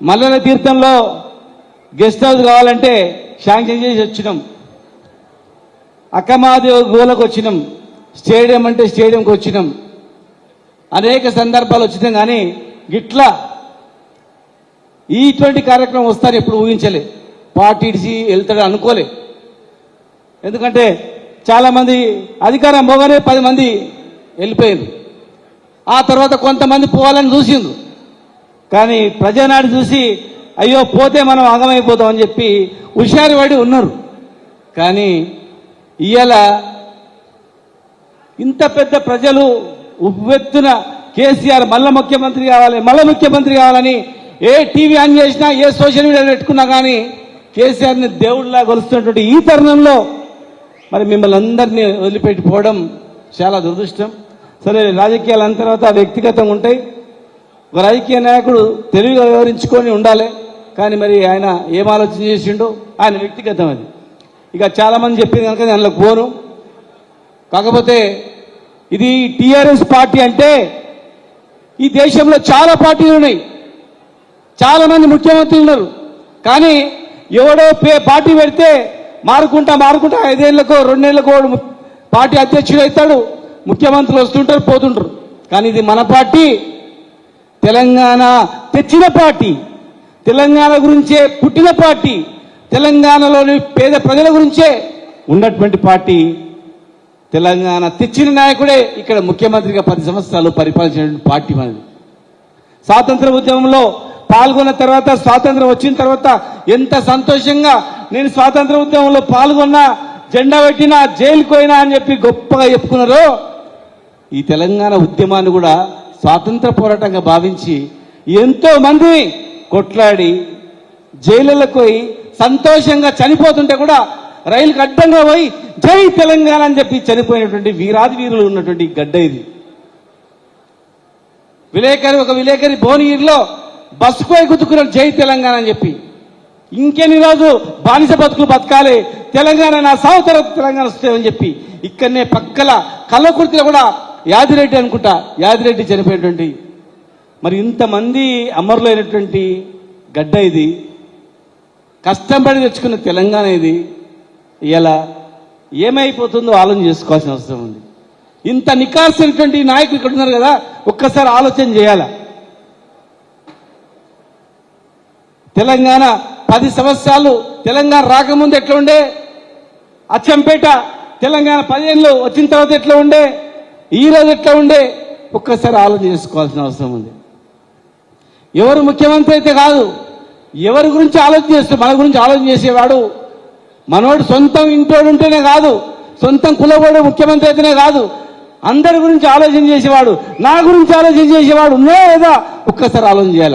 మల్లెల తీర్థంలో guest house కావాలంటే sanction చేసి వచ్చినాం. అక్కమాదేవి గోలకు వచ్చినాం. స్టేడియం అంటే స్టేడియంకి వచ్చినాం. అనేక సందర్భాలు వచ్చినాం కానీ గిట్లా ఇటువంటి కార్యక్రమం వస్తారని ఎప్పుడు ఊహించలే. పార్టీడిసి వెళ్తాడు అనుకోలే. ఎందుకంటే చాలామంది అధికారం పోగానే పది మంది వెళ్ళిపోయారు ఆ తర్వాత కొంతమంది పోవాలని చూసిండ్రు. కానీ ప్రజానాడు చూసి అయ్యో పోతే మనం ఆగమైపోతాం అని చెప్పి హుషారు ఉన్నారు. కానీ ఇవాళ ఇంత పెద్ద ప్రజలు ఉవ్వెత్తున కేసీఆర్ మళ్ళా ముఖ్యమంత్రి కావాలి మళ్ళా ముఖ్యమంత్రి కావాలని ఏ టీవీ ఆన్ చేసినా ఏ సోషల్ మీడియా పెట్టుకున్నా కానీ కేసీఆర్ని దేవుడిలా కొలుస్తున్నటువంటి ఈ తరుణంలో మరి మిమ్మల్ని అందరినీ వదిలిపెట్టిపోవడం చాలా దురదృష్టం. సరే రాజకీయాలు అన్న తర్వాత వ్యక్తిగతంగా ఉంటాయి. ఒక రాజకీయ నాయకుడు తెలివిగా వివరించుకొని ఉండాలి. కానీ మరి ఆయన ఏం ఆలోచన చేసిండో ఆయన వ్యక్తిగతం అది. ఇక చాలామంది చెప్పింది కనుక నేను పోను. కాకపోతే ఇది టీఆర్ఎస్ పార్టీ అంటే ఈ దేశంలో చాలా పార్టీలు ఉన్నాయి. చాలామంది ముఖ్యమంత్రులు ఉన్నారు. కానీ ఎవడో పే పార్టీ పెడితే మారుకుంటా మారుకుంటా ఐదేళ్ళకో రెండేళ్ళకో ము- పార్టీ అధ్యక్షుడు అవుతాడు. ముఖ్యమంత్రులు వస్తుంటారు పోతుంటారు. కానీ ఇది మన పార్టీ. తెలంగాణ తెచ్చిన పార్టీ తెలంగాణ గురించే పుట్టిన పార్టీ తెలంగాణలోని పేద ప్రజల గురించే ఉన్నటువంటి పార్టీ తెలంగాణ తెచ్చిన నాయకుడే ఇక్కడ ముఖ్యమంత్రిగా పది సంవత్సరాలు పరిపాలించినటువంటి పార్టీ మనది. స్వాతంత్ర ఉద్యమంలో పాల్గొన్న తర్వాత స్వాతంత్రం వచ్చిన తర్వాత ఎంత సంతోషంగా నేను స్వాతంత్ర ఉద్యమంలో పాల్గొన్నా జెండా పెట్టినా జైలుకు పోయినా అని చెప్పి గొప్పగా చెప్పుకున్నారో ఈ తెలంగాణ ఉద్యమాన్ని కూడా స్వాతంత్ర పోరాటంగా భావించి ఎంతో మంది కొట్లాడి జైలులకు పోయి సంతోషంగా చనిపోతుంటే కూడా రైలుకు అడ్డంగా పోయి జై తెలంగాణ అని చెప్పి చనిపోయినటువంటి వీరాది వీరులు ఉన్నటువంటి గడ్డ ఇది. విలేకరి ఒక విలేకరి భువనగిరిలో బస్సు పోయి గుద్దుకున్నాడు జై తెలంగాణ అని చెప్పి. ఇంకెన్ని రోజు బానిస బతుకులు బతకాలి తెలంగాణ నా సహోదర తెలంగాణ వస్తుందని చెప్పి. ఇక్కడనే పక్కల కల్లకుర్తిలో కూడా యాదిరెడ్డి అనుకుంటా యాదిరెడ్డి చనిపోయినటువంటి. మరి ఇంతమంది అమరులైనటువంటి గడ్డ ఇది. కష్టపడి తెచ్చుకున్న తెలంగాణ ఇది. ఇలా ఏమైపోతుందో ఆలోచన చేసుకోవాల్సిన అవసరం ఉంది. ఇంత నికాసినటువంటి నాయకులు ఇక్కడ ఉన్నారు కదా ఒక్కసారి ఆలోచన చేయాలా. తెలంగాణ పది సంవత్సరాలు తెలంగాణ రాకముందు ఎట్లా ఉండే? అచ్చంపేట తెలంగాణ పదిహేనులో వచ్చిన తర్వాత ఎట్లా ఉండే? ఈ రోజు ఎట్లా ఉండే? ఒక్కసారి ఆలోచన చేసుకోవాల్సిన అవసరం ఉంది. ఎవరు ముఖ్యమంత్రి అయితే కాదు ఎవరి గురించి ఆలోచన చేస్తూ మన గురించి ఆలోచన చేసేవాడు. మనోడు సొంతం ఇంటోడు ఉంటేనే కాదు సొంతం కులవాడు ముఖ్యమంత్రి అయితేనే కాదు అందరి గురించి ఆలోచన చేసేవాడు నా గురించి ఆలోచన చేసేవాడు ఉన్నాయా లేదా? ఒక్కసారి ఆలోచన చేయాలి.